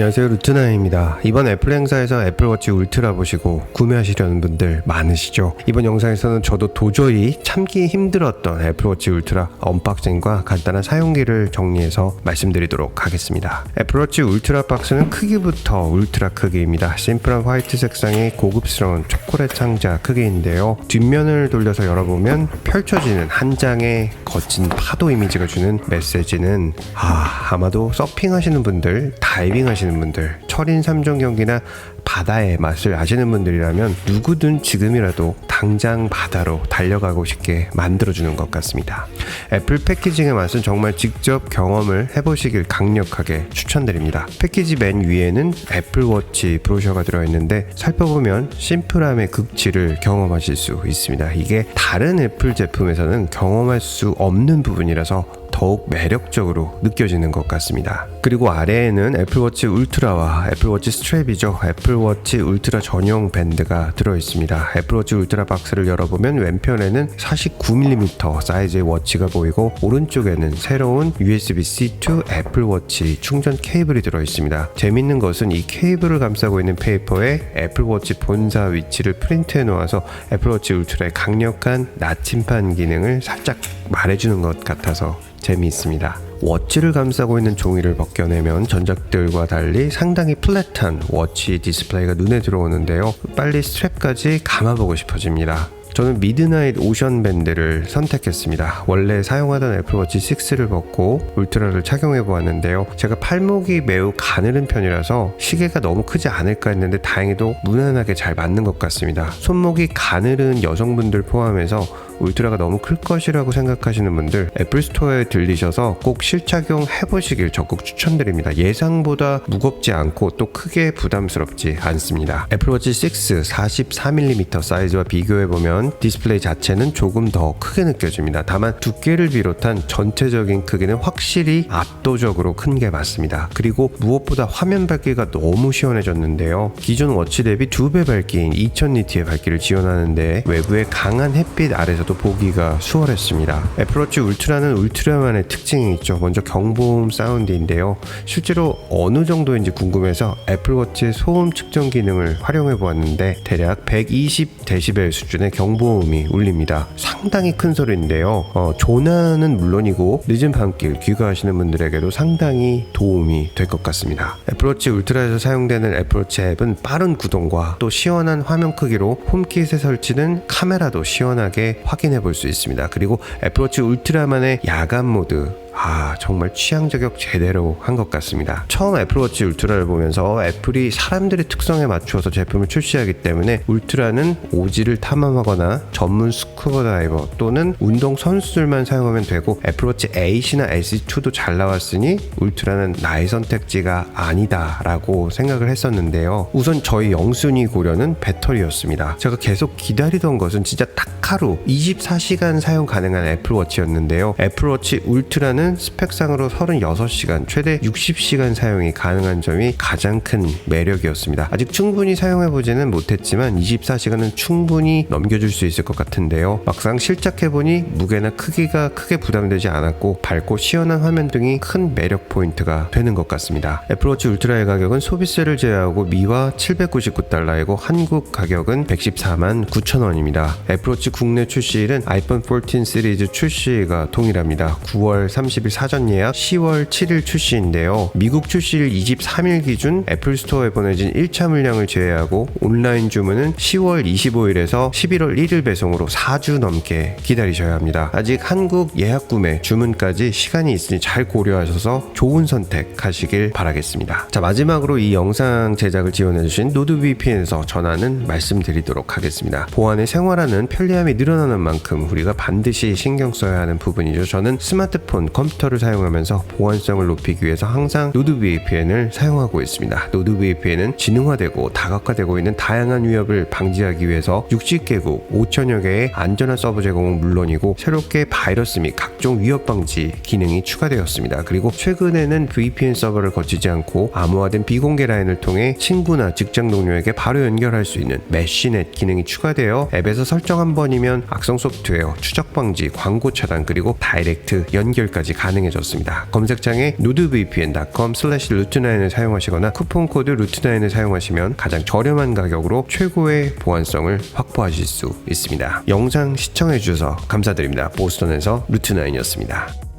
안녕하세요. 루트나입니다. 이번 애플 행사에서 애플워치 울트라 보시고 구매하시려는 분들 많으시죠? 이번 영상에서는 저도 도저히 참기 힘들었던 애플워치 울트라 언박싱과 간단한 사용기를 정리해서 말씀드리도록 하겠습니다. 애플워치 울트라 박스는 크기부터 울트라 크기입니다. 심플한 화이트 색상의 고급스러운 초콜릿 상자 크기인데요. 뒷면을 돌려서 열어보면 펼쳐지는 한 장의 거친 파도 이미지가 주는 메시지는 아 아마도 서핑하시는 분들 다이빙 하시는 분들 철인 3종 경기나 바다의 맛을 아시는 분들이라면 누구든 지금이라도 당장 바다로 달려가고 싶게 만들어주는 것 같습니다. 애플 패키징의 맛은 정말 직접 경험을 해보시길 강력하게 추천드립니다. 패키지 맨 위에는 애플워치 브로셔가 들어있는데 살펴보면 심플함의 극치를 경험하실 수 있습니다. 이게 다른 애플 제품에서는 경험할 수 없는 부분이라서 더욱 매력적으로 느껴지는 것 같습니다. 그리고 아래에는 애플워치 울트라와 애플워치 스트랩이죠. 애플워치 울트라 전용 밴드가 들어 있습니다. 애플워치 울트라 박스를 열어보면 왼편에는 49mm 사이즈의 워치가 보이고 오른쪽에는 새로운 USB-C to 애플워치 충전 케이블이 들어 있습니다. 재밌는 것은 이 케이블을 감싸고 있는 페이퍼에 애플워치 본사 위치를 프린트해 놓아서 애플워치 울트라의 강력한 나침판 기능을 살짝 말해주는 것 같아서 재미있습니다. 워치를 감싸고 있는 종이를 벗겨내면 전작들과 달리 상당히 플랫한 워치 디스플레이가 눈에 들어오는데요. 빨리 스트랩까지 감아보고 싶어집니다. 저는 미드나잇 오션 밴드를 선택했습니다. 원래 사용하던 애플워치 6를 벗고 울트라를 착용해 보았는데요. 제가 팔목이 매우 가늘은 편이라서 시계가 너무 크지 않을까 했는데 다행히도 무난하게 잘 맞는 것 같습니다. 손목이 가늘은 여성분들 포함해서 울트라가 너무 클 것이라고 생각하시는 분들 애플 스토어에 들리셔서 꼭 실착용 해보시길 적극 추천드립니다. 예상보다 무겁지 않고 또 크게 부담스럽지 않습니다. 애플워치 6 44mm 사이즈와 비교해보면 디스플레이 자체는 조금 더 크게 느껴집니다. 다만 두께를 비롯한 전체적인 크기는 확실히 압도적으로 큰 게 맞습니다. 그리고 무엇보다 화면 밝기가 너무 시원해졌는데요. 기존 워치 대비 두 배 밝기인 2000니트의 밝기를 지원하는데 외부의 강한 햇빛 아래서 도 보기가 수월했습니다. 애플워치 울트라는 울트라만의 특징이 있죠. 먼저 경보음 사운드인데요. 실제로 어느 정도인지 궁금해서 애플워치의 소음 측정 기능을 활용해 보았는데 대략 120데시벨 수준의 경보 음이 울립니다. 상당히 큰 소리인데요. 어, 조나는 물론이고 늦은 밤길 귀가하시는 분들에게도 상당히 도움이 될 것 같습니다. 애플워치 울트라에서 사용되는 애플워치 앱은 빠른 구동과 또 시원한 화면 크기로 홈킷에 설치는 카메라도 시원하게 확 확인해 볼 수 있습니다. 그리고 애플워치 울트라만의 야간 모드 아 정말 취향 저격 제대로 한 것 같습니다. 처음 애플워치 울트라를 보면서 애플이 사람들의 특성에 맞추어서 제품을 출시하기 때문에 울트라는 오지를 탐험하거나 전문 스쿠버 다이버 또는 운동 선수들만 사용하면 되고 애플워치 8이나 SE2도 잘 나왔으니 울트라는 나의 선택지가 아니다라고 생각을 했었는데요. 우선 저희 영순위 고려는 배터리였습니다. 제가 계속 기다리던 것은 진짜 딱 하루 24시간 사용 가능한 애플워치였는데요. 애플워치 울트라는 는 스펙상으로 36시간, 최대 60시간 사용이 가능한 점이 가장 큰 매력이었습니다. 아직 충분히 사용해보지는 못했지만 24시간은 충분히 넘겨줄 수 있을 것 같은데요. 막상 실착해보니 무게나 크기가 크게 부담되지 않았고 밝고 시원한 화면 등이 큰 매력 포인트가 되는 것 같습니다. 애플워치 울트라의 가격은 소비세를 제외하고 미화 799달러이고 한국 가격은 114만 9천원입니다. 애플워치 국내 출시일은 아이폰 14 시리즈 출시가 동일합니다. 9월 30일 30일 사전 예약 10월 7일 출시인데요. 미국 출시일 23일 기준 애플 스토어에 보내진 1차 물량을 제외하고 온라인 주문은 10월 25일에서 11월 1일 배송으로 4주 넘게 기다리셔야 합니다. 아직 한국 예약 구매 주문까지 시간이 있으니 잘 고려하셔서 좋은 선택하시길 바라겠습니다. 자 마지막으로 이 영상 제작을 지원해주신 노드VPN에서 전하는 말씀드리도록 하겠습니다. 보안의 생활하는 편리함이 늘어나는 만큼 우리가 반드시 신경 써야 하는 부분이죠. 저는 스마트폰 컴퓨터 를 사용하면서 보안성을 높이기 위해서 항상 노드VPN을 사용하고 있습니다. 노드VPN은 지능화되고 다각화되고 있는 다양한 위협을 방지하기 위해서 60개국 5천여 개의 안전한 서버 제공은 물론이고 새롭게 바이러스 및 각종 위협 방지 기능이 추가되었습니다. 그리고 최근에는 VPN 서버를 거치지 않고 암호화된 비공개 라인을 통해 친구나 직장 동료에게 바로 연결할 수 있는 메쉬넷 기능이 추가되어 앱에서 설정 한 번이면 악성 소프트웨어 추적 방지, 광고 차단 그리고 다이렉트 연결까지 가능해졌습니다. 검색창에 nordvpn.com slash 루트9을 사용하시거나 쿠폰 코드 루트9을 사용하시면 가장 저렴한 가격으로 최고의 보안성을 확보하실 수 있습니다. 영상 시청해 주셔서 감사드립니다. 보스턴에서 루트9이었습니다.